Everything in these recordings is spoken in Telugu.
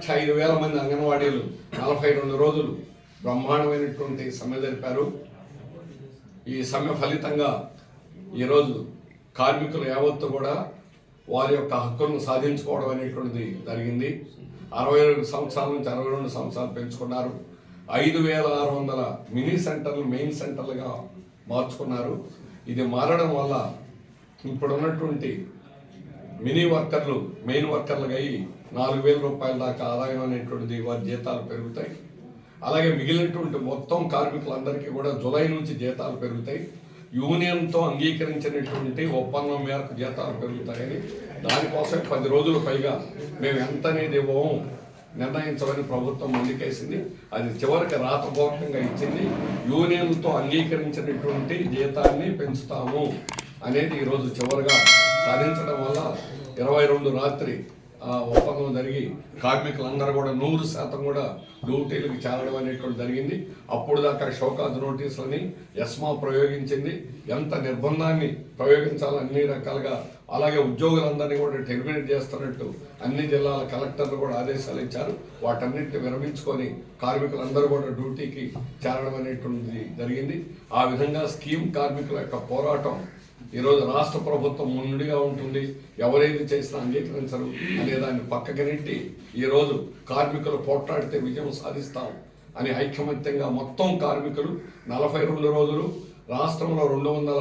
లక్ష ఐదు వేల మంది అంగన్వాడీలు నలభై రెండు రోజులు బ్రహ్మాండమైనటువంటి సమ్మె జరిపారు. ఈ సమ్మె ఫలితంగా ఈరోజు కార్మికులు యావత్తు కూడా వారి యొక్క హక్కులను సాధించుకోవడం అనేటువంటిది జరిగింది. అరవై రెండు సంవత్సరాల నుంచి అరవై రెండు సంవత్సరాలు పెంచుకున్నారు. ఐదు వేల ఆరు వందల మినీ సెంటర్లు మెయిన్ సెంటర్లుగా మార్చుకున్నారు. ఇది మారడం వల్ల ఇప్పుడు ఉన్నటువంటి మినీ వర్కర్లు మెయిన్ వర్కర్లుగా అయ్యి నాలుగు వేల రూపాయల దాకా ఆదాయం అనేటువంటిది వారి జీతాలు పెరుగుతాయి. అలాగే మిగిలినటువంటి మొత్తం కార్మికులందరికీ కూడా జులై నుంచి జీతాలు పెరుగుతాయి. యూనియన్తో అంగీకరించినటువంటి ఒప్పందం మేరకు జీతాలు పెరుగుతాయని దానికోసం పది రోజుల పైగా మేము ఎంత అనేది ఇవ్వము. నిర్ణయించమని ప్రభుత్వం ముందుకేసింది. అది చివరికి రాతపూర్వకంగా ఇచ్చింది. యూనియన్తో అంగీకరించినటువంటి జీతాన్ని పెంచుతాము అనేది ఈరోజు చివరిగా సాధించడం వల్ల ఇరవై రెండు రాత్రి ఒప్పందం జరిగి కార్మికులందరూ కూడా నూరు శాతం కూడా డ్యూటీలకు చేరడం అనేటువంటి జరిగింది. అప్పుడు దాకా షోకాజ్ నోటీసులని ఎస్మా ప్రయోగించింది. ఎంత నిర్బంధాన్ని ప్రయోగించాలో అన్ని రకాలుగా అలాగే ఉద్యోగులందరినీ కూడా టెర్మినేట్ చేస్తున్నట్టు అన్ని జిల్లాల కలెక్టర్లు కూడా ఆదేశాలు ఇచ్చారు. వాటన్నిటిని విరమించుకొని కార్మికులందరూ కూడా డ్యూటీకి చేరడం అనేటువంటిది జరిగింది. ఆ విధంగా స్కీమ్ కార్మికుల యొక్క పోరాటం ఈరోజు రాష్ట్ర ప్రభుత్వం ముందుగా ఉంటుంది. ఎవరైతే చేసినా అంగీకరించరు అనే దాన్ని పక్కకి నెట్టి ఈరోజు కార్మికులు పోట్లాడితే విజయం సాధిస్తాం అని ఐకమత్యంగా మొత్తం కార్మికులు నలభై రెండు రోజులు రాష్ట్రంలో రెండు వందల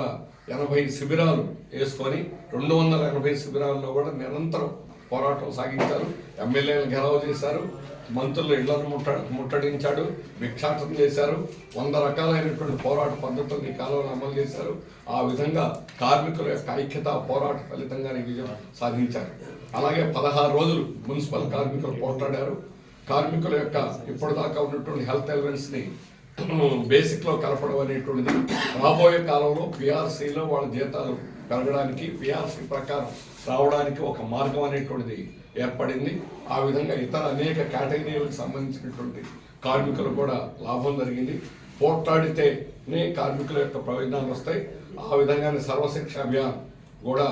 ఎనభై శిబిరాలు వేసుకొని రెండు వందల ఎనభై శిబిరాల్లో కూడా నిరంతరం పోరాటం సాగించారు. ఎమ్మెల్యేలు గెలవ చేశారు. మంత్రులు ఇళ్ళను ముట్ట ముట్టడించాడు. భిక్షాటం చేశారు. వంద రకాలైనటువంటి పోరాట పద్ధతులను ఈ కాలంలో అమలు చేశారు. ఆ విధంగా కార్మికుల యొక్క ఐక్యత పోరాట ఫలితంగానే విజయం సాధించారు. అలాగే పదహారు రోజులు మున్సిపల్ కార్మికులు పోట్లాడారు కార్మికుల యొక్క ఇప్పటిదాకా ఉన్నటువంటి హెల్త్ ఎలిమెంట్స్ని బేసిక్లో కలపడం అనేటువంటిది. రాబోయే కాలంలో పిఆర్సీలో వాళ్ళ జీతాలు పెరగడానికి పిఆర్సీ ప్రకారం రావడానికి ఒక మార్గం అనేటువంటిది ఏర్పడింది. ఆ విధంగా ఇతర అనేక కేటగిరీలకు సంబంధించినటువంటి కార్మికులు కూడా లాభం జరిగింది. పోట్లాడితేనే కార్మికుల యొక్క ప్రయోజనాలు వస్తాయి. ఆ విధంగానే సర్వశిక్ష అభియాన్ కూడా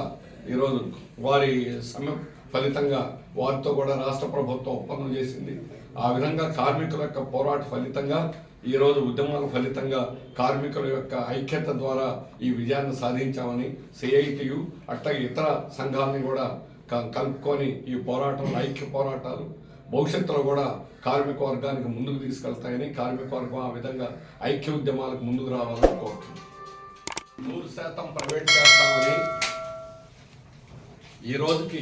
ఈరోజు వారి సమ్మె ఫలితంగా వారితో కూడా రాష్ట్ర ప్రభుత్వం ఒప్పందం చేసింది. ఆ విధంగా కార్మికుల యొక్క పోరాట ఫలితంగా ఈరోజు ఉద్యమాల ఫలితంగా కార్మికుల యొక్క ఐక్యత ద్వారా ఈ విజయాన్ని సాధించామని సిఐటియు అట్లాగే ఇతర సంఘాలని కూడా క- కలుపుకొని ఈ పోరాటం ఐక్య పోరాటాలు భవిష్యత్తులో కూడా కార్మిక వర్గానికి ముందుకు తీసుకెళ్తాయని కార్మిక వర్గం ఆ విధంగా ఐక్య ఉద్యమాలకు ముందుకు రావాలని కోరుతుంది. నూరు శాతం ప్రైవేట్ చేస్తామని ఈ రోజుకి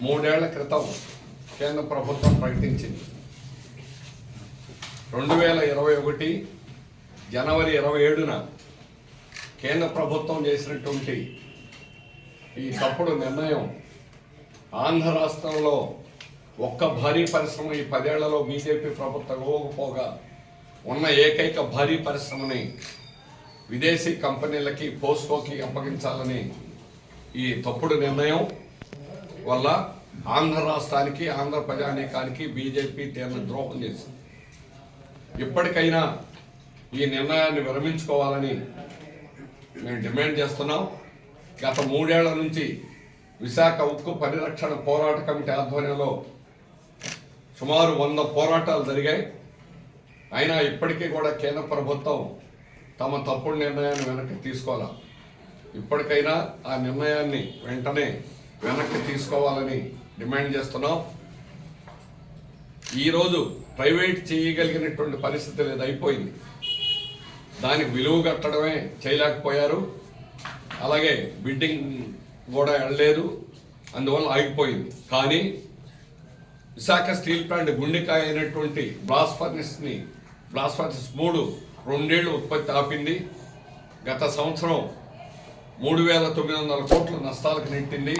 మూడేళ్ళ క్రితం కేంద్ర ప్రభుత్వం ప్రకటించింది. రెండు వేల ఇరవై ఒకటి జనవరి ఇరవై ఏడున కేంద్ర ప్రభుత్వం చేసినటువంటి ఈ తప్పుడు నిర్ణయం ఆంధ్ర రాష్ట్రంలో ఒక్క భారీ పరిశ్రమ ఈ పదేళ్ళలో బీజేపీ ప్రభుత్వం ఇవ్వకపోగా ఉన్న ఏకైక భారీ పరిశ్రమని విదేశీ కంపెనీలకి పోస్కోకి అప్పగించాలని ఈ తప్పుడు నిర్ణయం వల్ల ఆంధ్ర రాష్ట్రానికి ఆంధ్ర ప్రజానీకానికి బీజేపీ తీవ్ర ద్రోహం చేసింది. ఇప్పటికైనా ఈ నిర్ణయాన్ని విరమించుకోవాలని మేము డిమాండ్ చేస్తున్నాం. గత మూడేళ్ళ నుంచి విశాఖ ఉక్కు పరిరక్షణ పోరాట కమిటీ ఆధ్వర్యంలో సుమారు వంద పోరాటాలు జరిగాయి. అయినా ఇప్పటికీ కూడా కేంద్ర ప్రభుత్వం తమ తప్పుడు నిర్ణయాన్ని వెనక్కి తీసుకోవాలి ఇప్పటికైనా ఆ నిర్ణయాన్ని వెంటనే వెనక్కి తీసుకోవాలని డిమాండ్ చేస్తున్నాం. ఈరోజు ప్రైవేట్ చేయగలిగినటువంటి పరిస్థితి లేదు అయిపోయింది. దానికి విలువ కట్టడమే చేయలేకపోయారు. అలాగే బిడ్డింగ్ కూడా వెళ్ళలేదు అందువల్ల ఆగిపోయింది. కానీ విశాఖ స్టీల్ ప్లాంట్ గుండెకాయ అయినటువంటి బ్లాస్ ఫర్నెస్ని మూడు రెండేళ్ళు ఉత్పత్తి ఆపింది. గత సంవత్సరం మూడు వేల తొమ్మిది వందల కోట్ల నష్టాలకు నెట్టింది.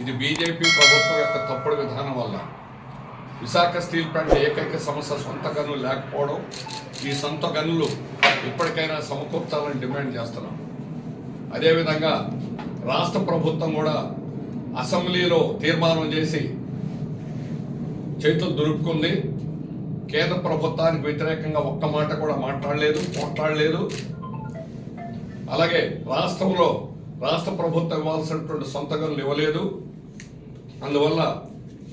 ఇది బీజేపీ ప్రభుత్వం యొక్క తప్పుడు విధానం వల్ల. విశాఖ స్టీల్ ప్లాంట్ ఏకైక సమస్య సొంత గనులు లేకపోవడం ఈ సొంత గనులు ఇప్పటికైనా సమకూర్చాలని డిమాండ్ చేస్తున్నాం. అదేవిధంగా రాష్ట్ర ప్రభుత్వం కూడా అసెంబ్లీలో తీర్మానం చేసి చేతులు దులుపుకుంది. కేంద్ర ప్రభుత్వానికి వ్యతిరేకంగా ఒక్క మాట కూడా మాట్లాడలేదు పోట్లాడలేదు. అలాగే రాష్ట్రంలో రాష్ట్ర ప్రభుత్వం ఇవ్వాల్సినటువంటి సొంత గనులు ఇవ్వలేదు. అందువల్ల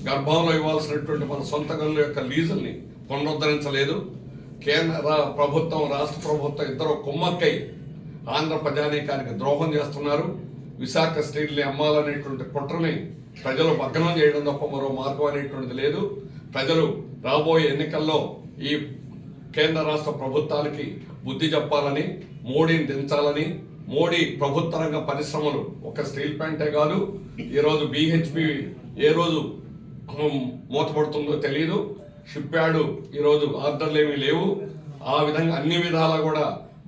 గర్భంలో ఇవ్వాల్సినటువంటి మన సొంత గనుల యొక్క లీజుల్ని పునరుద్ధరించలేదు. కేంద్ర ప్రభుత్వం రాష్ట్ర ప్రభుత్వం ఇద్దరు కుమ్మక్కై ఆంధ్ర ప్రజానీకానికి ద్రోహం చేస్తున్నారు. విశాఖ స్టీల్ని అమ్మాలనేటువంటి కుట్రని ప్రజలు భగ్నం చేయడం తప్ప మరో మార్గం అనేటువంటిది లేదు. ప్రజలు రాబోయే ఎన్నికల్లో ఈ కేంద్ర రాష్ట్ర ప్రభుత్వాలకి బుద్ధి చెప్పాలని మోడీని దించాలని మోడీ ప్రభుత్వ రంగ పరిశ్రమలు ఒక స్టీల్ ప్లాంటే కాదు. ఈరోజు బీహెచ్పి ఏ రోజు మూతపడుతుందో తెలియదు షిప్ యార్డు ఈరోజు ఆర్డర్లు ఏమీ లేవు. ఆ విధంగా అన్ని విధాలా కూడా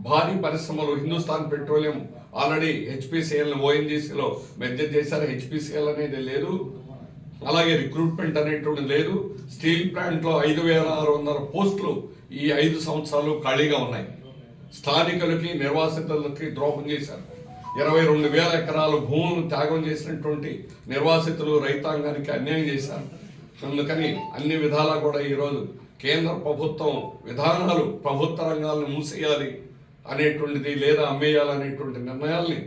భారీ పరిశ్రమలు హిందుస్థాన్ పెట్రోలియం ఆల్రెడీ హెచ్పిసిఎల్ ఓఎన్జీసీలో మెర్జర్ చేశారు. హెచ్పిసిఎల్ అనేది లేదు. అలాగే రిక్రూట్మెంట్ అనేటువంటిది లేదు. స్టీల్ ప్లాంట్లో ఐదు వేల ఆరు వందల పోస్టులు ఈ ఐదు సంవత్సరాలు ఖాళీగా ఉన్నాయి. స్థానికులకి నిర్వాసితులకి ద్రోహం చేశారు. ఇరవై రెండు వేల ఎకరాలు భూములను త్యాగం చేసినటువంటి నిర్వాసితులు రైతాంగానికి అన్యాయం చేశారు. అందుకని అన్ని విధాలా కూడా ఈరోజు కేంద్ర ప్రభుత్వం విధానాలు ప్రభుత్వ రంగాలను మూసేయాలి అనేటువంటిది లేదా అమ్మేయాలనేటువంటి నిర్ణయాల్ని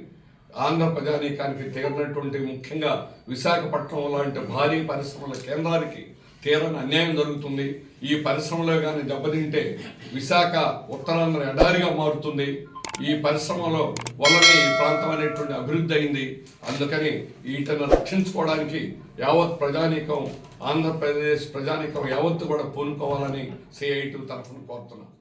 ఆంధ్ర ప్రజానీకానికి తీరినటువంటి ముఖ్యంగా విశాఖపట్నం లాంటి భారీ పరిశ్రమల కేంద్రానికి తీరని అన్యాయం జరుగుతుంది. ఈ పరిశ్రమలో కానీ దెబ్బతింటే విశాఖ ఉత్తరాంధ్ర ఎడారిగా మారుతుంది. ఈ పరిశ్రమలో వల్లనే ఈ ప్రాంతం అనేటువంటి అభివృద్ధి అయింది. అందుకని వీటిని రక్షించుకోవడానికి యావత్ ప్రజానీకం ఆంధ్రప్రదేశ్ ప్రజానీకం యావత్తు కూడా పూనుకోవాలని సిఐటి తరఫున కోరుతున్నాను